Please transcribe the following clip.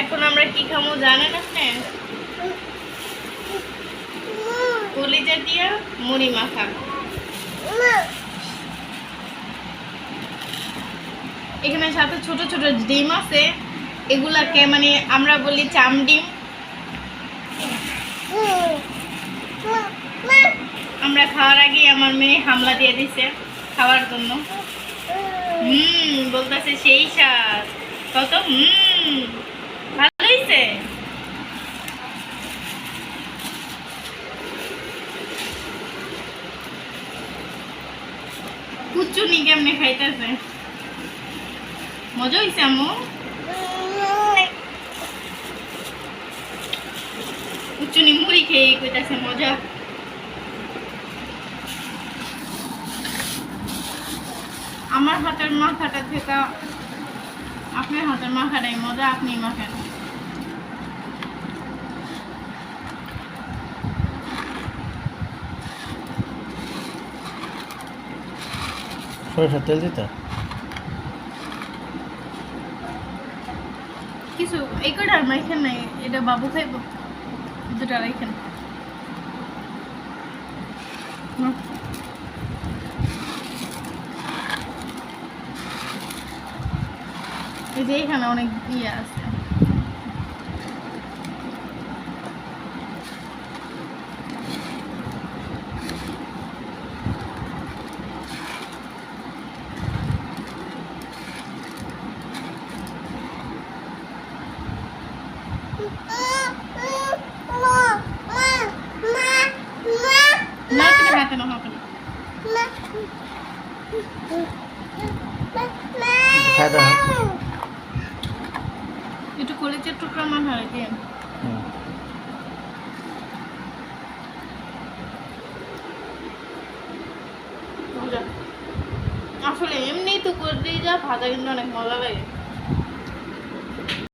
এখন আমরা কি খামো জানেন আপনি? কলিজা দিয়া মুড়ি মাখা। এখানে সাথে ছোট ছোট ডিম আছে। এগুলাকে মানে আমরা বলি চাম ডিম। আমরা খাওয়ার আগে আমার মেয়ে হামলা দিয়ে দিছে খাওয়ার জন্য। হুম, বলতেছে সেই স্বাদ। কত? হুম ভালো হয়েছে কুচুনি কেমনে খাইতেছে। মজা হয়েছে আম্মু। কুচুনি মুড়ি খেয়ে কইতাছে, মজা। আমার হাতের মাখাটা থেকে, আপনার হাতের মাখাটাই মজা, আপনি মাখেন। সরিষার তেল দিতে? কিছু এই কটা আর মাইখেন নাই, এটা বাবু খাইব। দুটা রাইখেন। এই যে এখানে অনেক ইয়ে আছে। একটু কলেজের টুকরা মান হয় দিয়ে আসলে এমনি তো করে দিয়ে যা ভাজা কিন্তু অনেক মজা লাগে